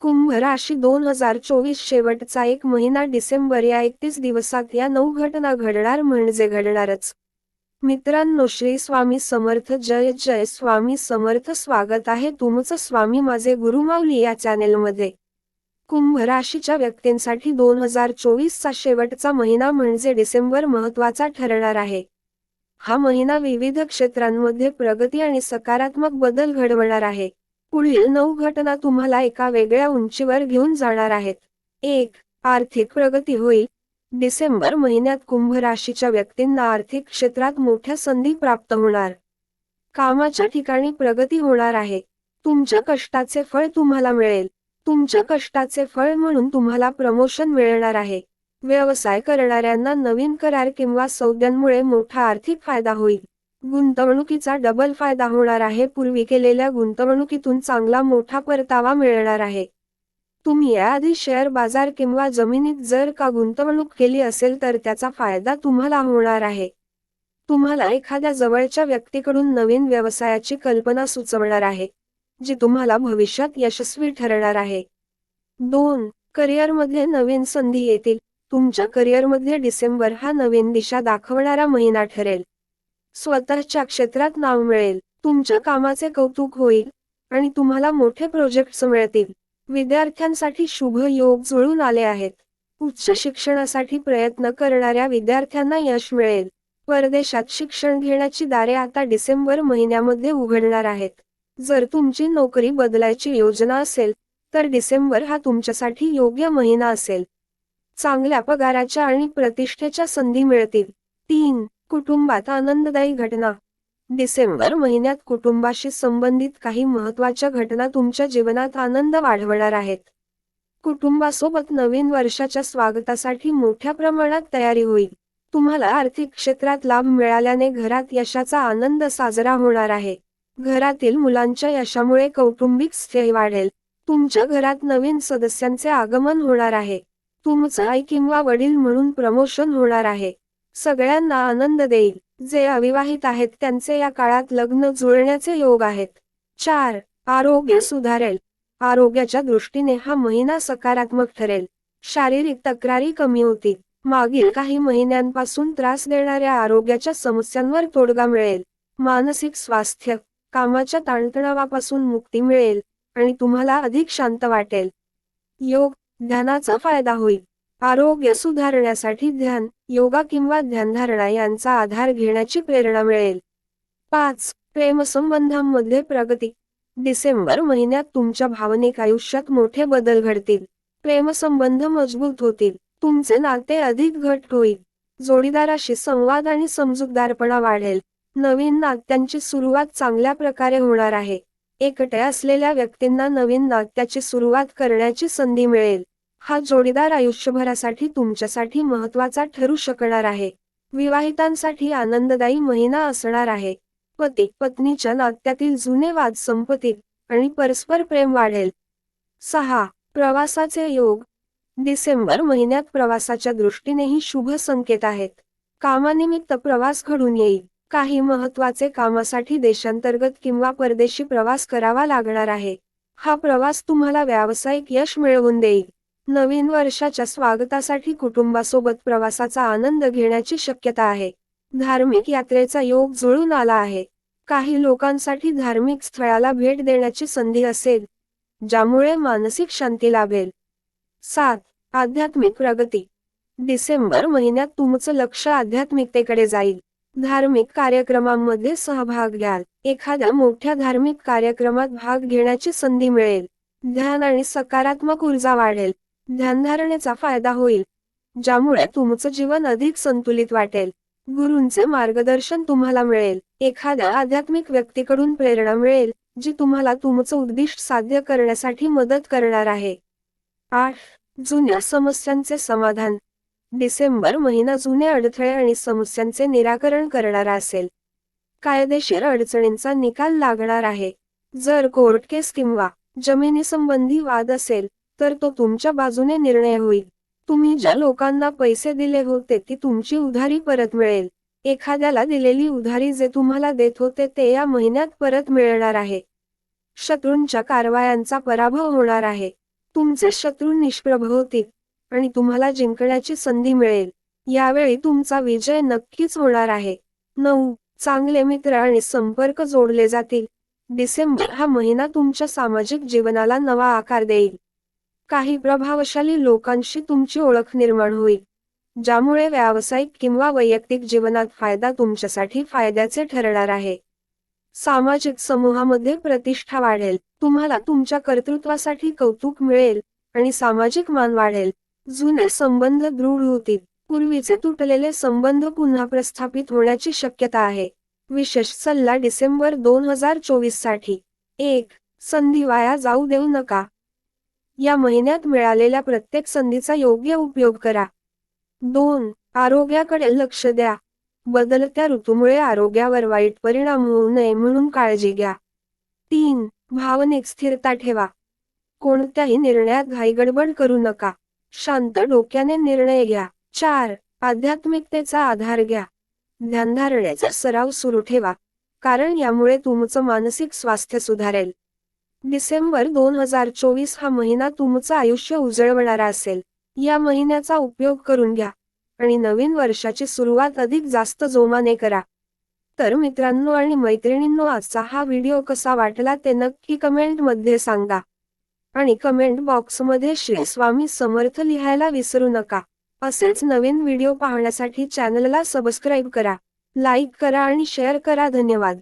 कुंभ राशी दोन हजार चोवीस शेवटचा एक महिना डिसेंबर या एकतीस दिवसात या नऊ घटना घडणार म्हणजे घडणारच. मित्रांनो श्री स्वामी समर्थ जय जय. स्वामी समर्थ स्वागत आहे तुमचं स्वामी माझे गुरुमाऊली या चॅनेलमध्ये. कुंभ राशीच्या व्यक्तींसाठी दोन हजार चोवीसचा शेवटचा महिना म्हणजे डिसेंबर महत्त्वाचा ठरणार आहे. हा महिना विविध क्षेत्रांमध्ये प्रगती आणि सकारात्मक बदल घडवणार आहे. पुढील नऊ घटना तुम्हाला एका वेगळ्या उंचीवर घेऊन जाणार आहेत. एक आर्थिक प्रगती होईल. डिसेंबर महिन्यात कुंभ राशीच्या व्यक्तींना आर्थिक क्षेत्रात मोठ्या संधी प्राप्त होणार. कामाच्या ठिकाणी प्रगती होणार आहे. तुमच्या कष्टाचे फळ तुम्हाला मिळेल. तुमच्या कष्टाचे फळ म्हणून तुम्हाला प्रमोशन मिळणार आहे. व्यवसाय करणाऱ्यांना नवीन करार किंवा सौद्यांमुळे मोठा आर्थिक फायदा होईल. गुंतवणुकीचा डबल फायदा होणार आहे. पूर्वी केलेल्या गुंतवणुकीतून चांगला मोठा परतावा मिळणार आहे. तुम्ही याआधी शेअर बाजार किंवा जमिनीत जर का गुंतवणूक केली असेल तर त्याचा फायदा तुम्हाला होणार आहे. तुम्हाला एखाद्या जवळच्या व्यक्तीकडून नवीन व्यवसायाची कल्पना सुचवणार आहे जी तुम्हाला भविष्यात यशस्वी ठरणार आहे. दोन करिअरमध्ये नवीन संधी येतील. तुमच्या करिअरमध्ये डिसेंबर हा नवीन दिशा दाखवणारा महिना ठरेल. स्वतःच्या क्षेत्रात नाव मिळेल. तुमच्या कामाचे कौतुक होईल आणि तुम्हाला मोठे प्रोजेक्ट्स मिळतील. विद्यार्थ्यांसाठी शुभ योग जुळून आले आहेत. उच्च शिक्षणासाठी प्रयत्न करणाऱ्या विद्यार्थ्यांना यश मिळेल. परदेशात शिक्षण घेण्याची दारे आता डिसेंबर महिन्यामध्ये उघडणार आहेत. जर तुमची नोकरी बदलायची योजना असेल तर डिसेंबर हा तुमच्यासाठी योग्य महिना असेल. चांगल्या पगाराच्या आणि प्रतिष्ठेच्या संधी मिळतील. तीन कुटुंबात आनंददायी घटना. डिसेंबर महिन्यात कुटुंबाशी संबंधित काही महत्त्वाच्या घटना तुमच्या जीवनात आनंद वाढवणार आहेत. कुटुंबासोबत नवीन वर्षाच्या स्वागतासाठी मोठ्या प्रमाणात तयारी होईल. तुम्हाला आर्थिक क्षेत्रात लाभ मिळाल्याने घरात यशाचा आनंद साजरा होणार आहे. घरातील मुलांच्या यशामुळे कौटुंबिक स्थैर्य वाढेल. तुमच्या घरात नवीन सदस्यांचे आगमन होणार आहे. तुमचं आई किंवा वडील म्हणून प्रमोशन होणार आहे. सगळ्यांना आनंद देईल. जे अविवाहित आहेत त्यांचे या काळात लग्न जुळण्याचे योग आहेत. चार आरोग्य सुधारेल. आरोग्याच्या दृष्टीने हा महिना सकारात्मक ठरेल. शारीरिक तक्रारी कमी होतील. मागील काही महिन्यांपासून त्रास देणाऱ्या आरोग्याच्या समस्यांवर तोडगा मिळेल. मानसिक स्वास्थ्य कामाच्या ताणतणावापासून मुक्ती मिळेल आणि तुम्हाला अधिक शांत वाटेल. योग ध्यानाचा फायदा होईल. आरोग्य सुधारण्यासाठी ध्यान योगा किंवा ध्यानधारणा यांचा आधार घेण्याची प्रेरणा मिळेल. पाच प्रेमसंबंधांमध्ये प्रगती. डिसेंबर महिन्यात तुमच्या भावनिक आयुष्यात मोठे बदल घडतील. प्रेमसंबंध मजबूत होतील. तुमचे नाते अधिक घट होईल. जोडीदाराशी संवाद आणि समजूतदारपणा वाढेल. नवीन नात्यांची सुरुवात चांगल्या प्रकारे होणार आहे. एकटे असलेल्या व्यक्तींना नवीन नात्याची सुरुवात करण्याची संधी मिळेल. हा जोडीदार आयुष्यभरासाठी तुमच्यासाठी महत्त्वाचा ठरू शकणार आहे. विवाहितांसाठी आनंददायी महिना असणार आहे. पती पत्नीच्या नात्यातील जुने वाद संपतील आणि परस्पर प्रेम वाढेल. सहा प्रवासाचे योग. डिसेंबर महिन्यात प्रवासाच्या दृष्टीनेही शुभ संकेत आहेत. कामानिमित्त प्रवास घडून येईल. काही महत्त्वाचे कामासाठी देशांतर्गत किंवा परदेशी प्रवास करावा लागणार आहे. हा प्रवास तुम्हाला व्यावसायिक यश मिळवून देईल. नवीन वर्षाच्या स्वागतासाठी कुटुंबासोबत प्रवासाचा आनंद घेण्याची शक्यता आहे. धार्मिक यात्रेचा योग जुळून आला आहे. काही लोकांसाठी धार्मिक स्थळाला भेट देण्याची संधी असेल ज्यामुळे मानसिक शांती लाभेल. सात. आध्यात्मिक प्रगती. डिसेंबर महिन्यात तुमचं लक्ष आध्यात्मिकतेकडे जाईल. धार्मिक कार्यक्रमांमध्ये सहभाग घ्याल. एखाद्या मोठ्या धार्मिक कार्यक्रमात भाग घेण्याची संधी मिळेल. ध्यान आणि सकारात्मक ऊर्जा वाढेल. ध्यानधारणेचा फायदा होईल ज्यामुळे तुमचं जीवन अधिक संतुलित वाटेल. गुरूंचे मार्गदर्शन तुम्हाला मिळेल. एखाद्या आध्यात्मिक व्यक्तीकडून प्रेरणा मिळेल जी तुम्हाला तुमचं उद्दिष्ट साध्य करण्यासाठी मदत करणार आहे. आठ जुन्या समस्यांचे समाधान. डिसेंबर महिना जुने अडथळे आणि समस्यांचे निराकरण करणारा असेल. कायदेशीर अडचणींचा निकाल लागणार आहे. जर कोर्ट केस किंवा जमिनी संबंधी वाद असेल तर तो तुमच्या बाजूने निर्णय होईल. तुम्ही ज्या लोकांना पैसे दिले होते ती तुमची उधारी परत मिळेल. एखाद्याला दिलेली उधारी जे तुम्हाला देत होते ते या महिन्यात परत मिळणार आहे. शत्रूंच्या कारवायांचा पराभव होणार आहे. तुमचे शत्रू निष्प्रभ होतील आणि तुम्हाला जिंकण्याची संधी मिळेल. यावेळी तुमचा विजय नक्कीच होणार आहे. नऊ. चांगले मित्र आणि संपर्क जोडले जातील. डिसेंबर हा महिना तुमच्या सामाजिक जीवनाला नवा आकार देईल. काही प्रभावशाली लोकांशी तुमची ओळख निर्माण होईल ज्यामुळे व्यावसायिक किंवा वैयक्तिक जीवनात फायदा तुमच्यासाठी फायद्याचे ठरणार आहे. सामाजिक समूहामध्ये प्रतिष्ठा वाढेल तुम्हाला तुमच्या कर्तृत्वासाठी कौतुक मिळेल आणि सामाजिक मान वाढेल. जुने संबंध दृढ होतील पूर्वीचे तुटलेले संबंध पुन्हा प्रस्थापित होण्याची शक्यता आहे. विशेष सल्ला डिसेंबर दोन हजार चोवीससाठी एक संधी वाया जाऊ देऊ नका. या महिन्यात मिळालेल्या प्रत्येक संधीचा योग्य उपयोग करा. दोन आरोग्याकडे लक्ष द्या. बदलत्या ऋतूमुळे आरोग्यावर वाईट परिणाम होऊ नये म्हणून काळजी घ्या. तीन भावनिक स्थिरता ठेवा. कोणत्याही निर्णयात घाईगडबड करू नका. शांत डोक्याने निर्णय घ्या. चार आध्यात्मिकतेचा आधार घ्या. ध्यानधारण्याचा सराव सुरू ठेवा. कारण यामुळे तुमचं मानसिक स्वास्थ्य सुधारेल. डिसेंबर दोन हजार चोवीस हा महिना तुमचं आयुष्य उजळवणारा असेल. या महिन्याचा उपयोग करून घ्या. आणि नवीन वर्षाची सुरुवात अधिक जास्त जोमाने करा. तर मित्रांनो आणि मैत्रिणींनो आजचा हा व्हिडिओ कसा वाटला ते नक्की कमेंटमध्ये सांगा. आणि कमेंट बॉक्समध्ये श्री स्वामी समर्थ लिहायला विसरू नका. असेच नवीन व्हिडिओ पाहण्यासाठी चॅनलला सबस्क्राईब करा. लाईक करा आणि शेअर करा. धन्यवाद.